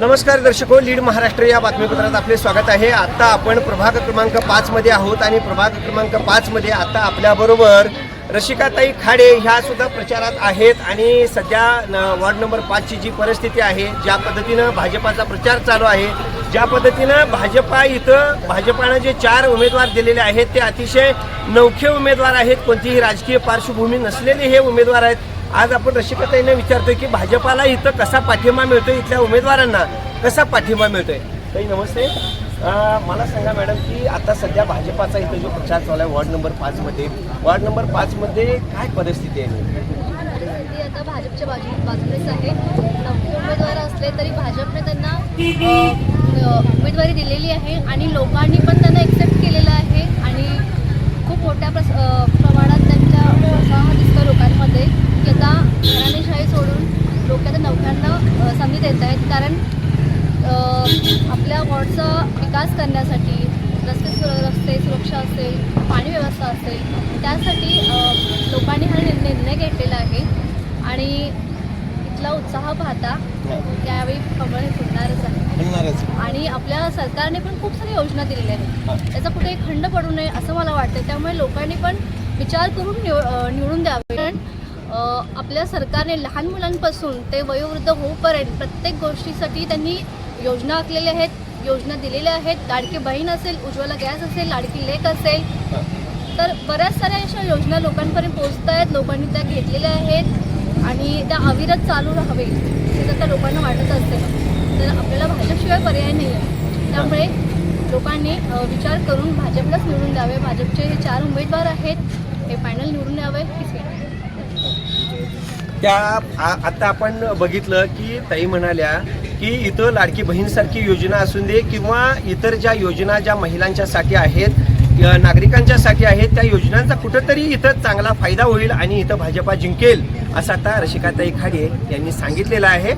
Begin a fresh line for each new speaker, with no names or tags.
नमस्कार दर्शको लीड महाराष्ट्र या बातमीपत्रात आपले स्वागत आहे. आता आपण प्रभाग क्रमांक पाच मध्ये आहोत आणि प्रभाग क्रमांक पाच मध्ये आता आपल्याबरोबर रशिकाताई खाडे ह्या सुद्धा प्रचारात आहेत आणि सध्या न- नंबर पाचची जी परिस्थिती आहे ज्या पद्धतीनं भाजपाचा प्रचार चालू आहे ज्या पद्धतीनं भाजपा इथं भाजपानं जे चार उमेदवार दिलेले आहेत ते अतिशय नवखे उमेदवार आहेत. कोणतीही राजकीय पार्श्वभूमी नसलेले हे उमेदवार आहेत. आज आपण रसिकताईंना विचारतोय की भाजपाला इथं कसा पाठिंबा मिळतोय इथल्या उमेदवारांना? कसा पाठिंबा मिळतोय? ताई नमस्ते. मला सांगा मॅडम की आता सध्या भाजपाचा इथं जो प्रचार चालू आहे वॉर्ड नंबर पाचमध्ये वॉर्ड नंबर पाचमध्ये काय परिस्थिती आहे?
आता भाजपच्या बाजू बाजूनेच आहे. नवखे उमेदवार असले तरी भाजपने त्यांना उमेदवारी दिलेली आहे आणि लोकांनी पण त्यांना एक्सेप्ट केलेलं आहे आणि खूप मोठ्या प्रस अ, प्रमाणात त्यांच्या उत्साह दिसतो लोकांमध्ये की आता घराणेशाही सोडून लोक आता नवख्यांना संधी देत आहेत. कारण आपल्या वॉर्डचा विकास करण्यासाठी रस्ते सु रस्ते सुरक्षा असेल पाणी व्यवस्था असेल त्यासाठी लोकांनी हा निर्णय घेतलेला आहे. आणि इथला उत्साह पाहता यावेळी कमळ हे फुटणारच आहे. आणि आपल्या सरकारने पण खूप साऱ्या योजना दिलेल्या आहेत. त्याचा कुठे खंड पडू नये असं मला वाटतं त्यामुळे लोकांनी पण विचार करून निवडून द्यावे. कारण आपल्या सरकारने लहान मुलांपासून ते वयोवृद्ध होऊपर्यंत प्रत्येक गोष्टीसाठी त्यांनी योजना आखलेल्या आहेत योजना दिलेल्या आहेत. लाडकी बहीण असेल उज्ज्वला गॅस असेल लाडकी लेक असेल. तर बऱ्याच साऱ्या अशा योजना लोकांपर्यंत पोहोचत आहेत. लोकांनी त्या घेतलेल्या आहेत आणि त्या अविरत चालू राहावे हे जर लोकांना वाटत असेल तर आपल्याला भाजपशिवाय पर्याय नाही आहे. त्यामुळे लोकांनी विचार करून भाजपलाच निवडून द्यावे. भाजपचे हे चार उमेदवार आहेत. हे पॅनल निवडून द्यावे हीच
त्या आ- आता आपण बघितलं की ताई म्हणाल्या की इथं लाडकी बहीणसारखी योजना असून दे किंवा इतर ज्या योजना ज्या महिलांच्यासाठी आहेत नागरिकांच्यासाठी आहेत त्या योजनांचा कुठंतरी इथं चांगला फायदा होईल आणि इथं भाजपा जिंकेल असं आता रशिकाताई खाडे यांनी सांगितलेलं आहे.